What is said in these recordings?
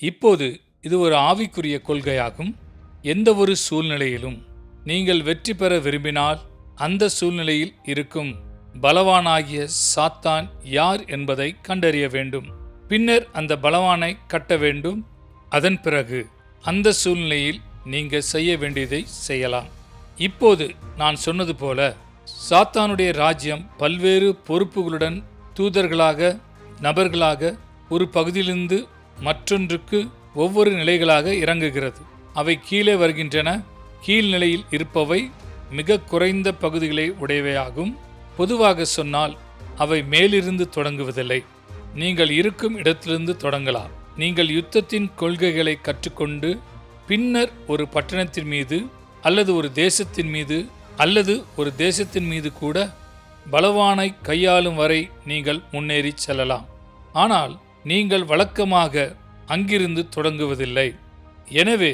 இப்போது இது ஒரு ஆவிக்குரிய கொள்கையாகும். எந்த ஒரு சூழ்நிலையிலும் நீங்கள் வெற்றி பெற விரும்பினால் அந்த சூழ்நிலையில் இருக்கும் பலவானாகிய சாத்தான் யார் என்பதை கண்டறிய வேண்டும். பின்னர் அந்த பலவானை கட்ட வேண்டும். அதன் பிறகு அந்த சூழ்நிலையில் நீங்கள் செய்ய வேண்டியதை செய்யலாம். இப்போது நான் சொன்னது போல சாத்தானுடைய ராஜ்யம் பல்வேறு பொறுப்புகளுடன் தூதர்களாக நபர்களாக ஒரு பகுதியிலிருந்து மற்றொன்றுக்கு ஒவ்வொரு நிலைகளாக இறங்குகிறது. அவை கீழே வருகின்றன. கீழ்நிலையில் இருப்பவை மிக குறைந்த பகுதிகளை உடையவையாகும். பொதுவாக சொன்னால் அவை மேலிருந்து தொடங்குவதில்லை. நீங்கள் இருக்கும் இடத்திலிருந்து தொடங்கலாம். நீங்கள் யுத்தத்தின் கொள்கைகளை கற்றுக்கொண்டு பின்னர் ஒரு பட்டணத்தின் மீது அல்லது ஒரு தேசத்தின் மீது அல்லது ஒரு தேசத்தின் மீது கூட பலவானை கையாளும் வரை நீங்கள் முன்னேறி செல்லலாம். ஆனால் நீங்கள் வழக்கமாக அங்கிருந்து தொடங்குவதில்லை. எனவே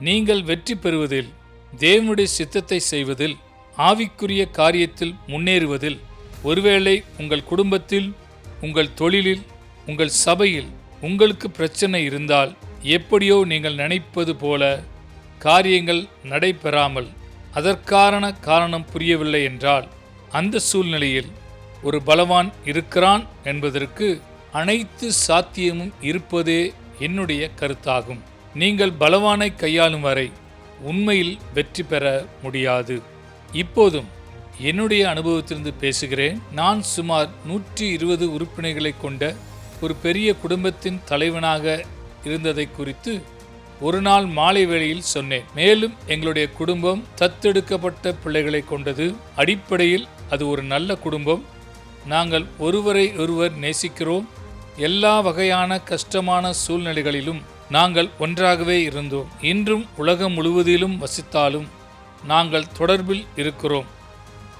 நீங்கள் வெற்றி பெறுவதில் தேவனுடைய சித்தத்தை செய்வதில் ஆவிக்குரிய காரியத்தில் முன்னேறுவதில் ஒருவேளை உங்கள் குடும்பத்தில் உங்கள் தொழிலில் உங்கள் சபையில் உங்களுக்கு பிரச்சனை இருந்தால் எப்படியோ நீங்கள் நினைப்பது போல காரியங்கள் நடைபெறாமல் அதற்கான காரணம் புரியவில்லை என்றால் அந்த சூழ்நிலையில் ஒரு பலவான் இருக்கிறான் என்பதற்கு அனைத்து சாத்தியமும் இருப்பதே என்னுடைய கருத்தாகும். நீங்கள் பலவானை கையாளும் வரை உண்மையில் வெற்றி பெற முடியாது. இப்போதும் என்னுடைய அனுபவத்திலிருந்து பேசுகிறேன். நான் சுமார் நூற்றி இருபது உறுப்பினர்களை கொண்ட ஒரு பெரிய குடும்பத்தின் தலைவனாக இருந்ததை குறித்து ஒரு நாள் மாலை வேளையில் சொன்னேன். மேலும் எங்களுடைய குடும்பம் தத்தெடுக்கப்பட்ட பிள்ளைகளை கொண்டது. அடிப்படையில் அது ஒரு நல்ல குடும்பம். நாங்கள் ஒருவரை ஒருவர் நேசிக்கிறோம். எல்லா வகையான கஷ்டமான சூழ்நிலைகளிலும் நாங்கள் ஒன்றாகவே இருந்தோம். இன்றும் உலகம் முழுவதிலும் வசித்தாலும் நாங்கள் தொடர்பில் இருக்கிறோம்.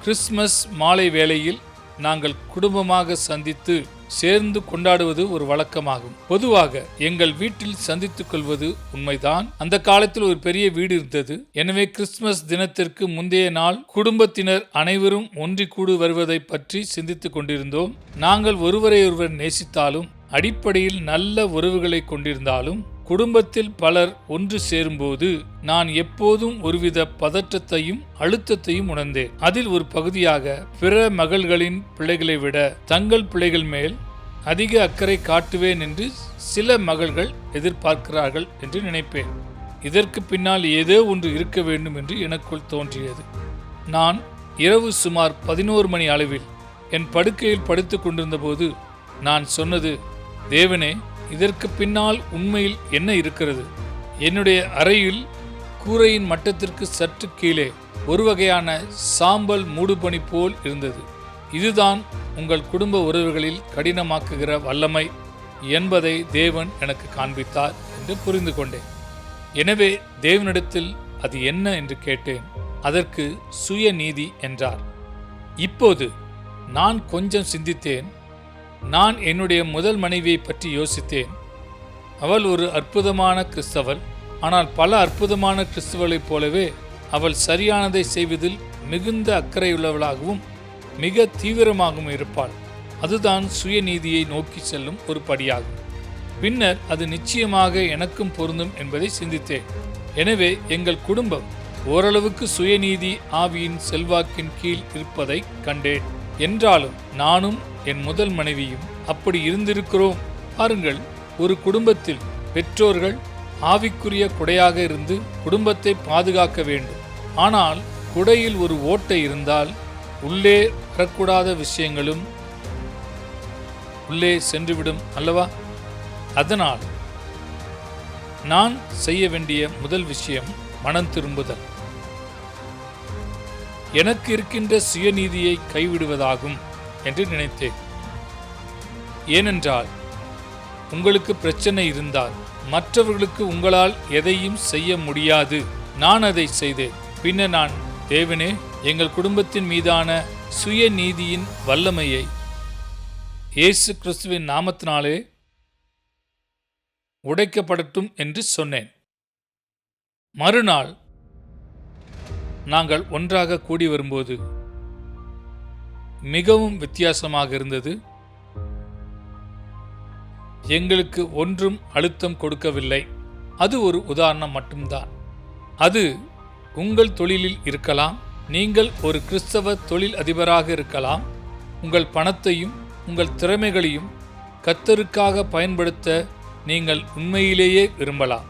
கிறிஸ்மஸ் மாலை வேளையில் நாங்கள் குடும்பமாக சந்தித்து சேர்ந்து கொண்டாடுவது ஒரு வழக்கமாகும். பொதுவாக எங்கள் வீட்டில் சந்தித்துக் கொள்வது உண்மைதான். அந்த காலத்தில் ஒரு பெரிய வீடு இருந்தது. எனவே கிறிஸ்துமஸ் தினத்திற்கு முந்தைய நாள் குடும்பத்தினர் அனைவரும் ஒன்றி கூடு வருவதை பற்றி சிந்தித்துக் கொண்டிருந்தோம். நாங்கள் ஒருவரையொருவர் நேசித்தாலும் அடிப்படையில் நல்ல உறவுகளை கொண்டிருந்தாலும் குடும்பத்தில் பலர் ஒன்று சேரும்போது நான் எப்போதும் ஒருவித பதற்றத்தையும் அழுத்தத்தையும் உணர்ந்தேன். அதில் ஒரு பகுதியாக பிற மகள்களின் பிள்ளைகளை விட தங்கள் பிள்ளைகள் மேல் அதிக அக்கறை காட்டுவேன் என்று சில மகள்கள் எதிர்பார்க்கிறார்கள் என்று நினைப்பேன். இதற்கு பின்னால் ஏதோ ஒன்று இருக்க வேண்டும் என்று எனக்குள் தோன்றியது. நான் இரவு சுமார் பதினோரு மணி அளவில் என் படுக்கையில் படுத்து கொண்டிருந்தபோது நான் சொன்னது தேவனே இதற்கு பின்னால் உண்மையில் என்ன இருக்கிறது? என்னுடைய அறையில் கூரையின் மட்டத்திற்கு சற்று கீழே ஒரு வகையான சாம்பல் மூடுபனி போல் இருந்தது. இதுதான் உங்கள் குடும்ப உறவுகளில் கடினமாக்குகிற வல்லமை என்பதை தேவன் எனக்கு காண்பித்தார் என்று புரிந்து கொண்டேன். எனவே தேவனிடத்தில் அது என்ன என்று கேட்டேன். அதற்கு சுயநீதி என்றார். இப்போது நான் கொஞ்சம் சிந்தித்தேன். நான் என்னுடைய முதல் மனைவியை பற்றி யோசித்தேன். அவள் ஒரு அற்புதமான கிறிஸ்தவள். ஆனால் பல அற்புதமான கிறிஸ்தவளைப் போலவே அவள் சரியானதை செய்வதில் மிகுந்த அக்கறையுள்ளவளாகவும் மிக தீவிரமாகவும் இருப்பாள். அதுதான் சுயநீதியை நோக்கி செல்லும் ஒரு படியாகும். பின்னர் அது நிச்சயமாக எனக்கும் பொருந்தும் என்பதை சிந்தித்தேன். எனவே எங்கள் குடும்பம் ஓரளவுக்கு சுயநீதி ஆவியின் செல்வாக்கின் கீழ் இருப்பதை கண்டேன். என்றாலும் நானும் என் முதல் மனைவியும் அப்படி இருந்திருக்கிறோம். பாருங்கள் ஒரு குடும்பத்தில் பெற்றோர்கள் ஆவிக்குரிய குடையாக இருந்து குடும்பத்தை பாதுகாக்க வேண்டும். ஆனால் குடையில் ஒரு ஓட்டை இருந்தால் உள்ளே வரக்கூடாத விஷயங்களும் உள்ளே சென்றுவிடும் அல்லவா? அதனால் நான் செய்ய வேண்டிய முதல் விஷயம் மனம் திரும்புதல். எனக்கு இருக்கின்ற சுயநீதியை கைவிடுவதாகும் என்று நினைத்தேன். ஏனென்றால் உங்களுக்கு பிரச்சனை இருந்தால் மற்றவர்களுக்கு உங்களால் எதையும் செய்ய முடியாது. நான் அதை செய்தேன். பின்னர் நான் தேவனே எங்கள் குடும்பத்தின் மீதான சுயநீதியின் வல்லமையை இயேசு கிறிஸ்துவின் நாமத்தினாலே உடைக்கப்படட்டும் என்று சொன்னேன். மறுநாள் நாங்கள் ஒன்றாக கூடி வரும்போது மிகவும் வித்தியாசமாக இருந்தது. எங்களுக்கு ஒன்றும் அழுத்தம் கொடுக்கவில்லை. அது ஒரு உதாரணம் மட்டும்தான். அது உங்கள் தொழிலில் இருக்கலாம் நீங்கள் ஒரு கிறிஸ்தவ தொழில் அதிபராக இருக்கலாம் உங்கள் பணத்தையும் உங்கள் திறமைகளையும் கத்தருக்காக பயன்படுத்த நீங்கள் உண்மையிலேயே விரும்பலாம்.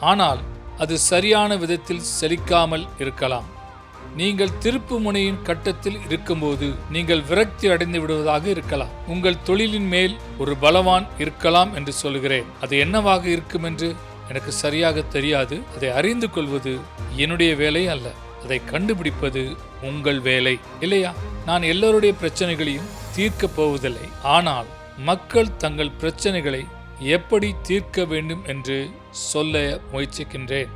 ஆனால் அது சரியான விதத்தில் செழிக்காமல் இருக்கலாம். நீங்கள் திருப்பு முனையின் கட்டத்தில் இருக்கும்போது நீங்கள் விரக்தி அடைந்து விடுவதாக இருக்கலாம். உங்கள் தொழிலின் மேல் ஒரு பலவான் இருக்கலாம் என்று சொல்கிறேன் அது என்னவாக இருக்கும் என்று எனக்கு சரியாக தெரியாது. அதை அறிந்து கொள்வது என்னுடைய வேலை அல்ல. அதை கண்டுபிடிப்பது உங்கள் வேலை. இல்லையா? நான் எல்லோருடைய பிரச்சனைகளையும் தீர்க்கப் போவதில்லை. ஆனால் மக்கள் தங்கள் பிரச்சனைகளை எப்படி தீர்க்க வேண்டும் என்று சொல்ல முயற்சிக்கின்றேன்.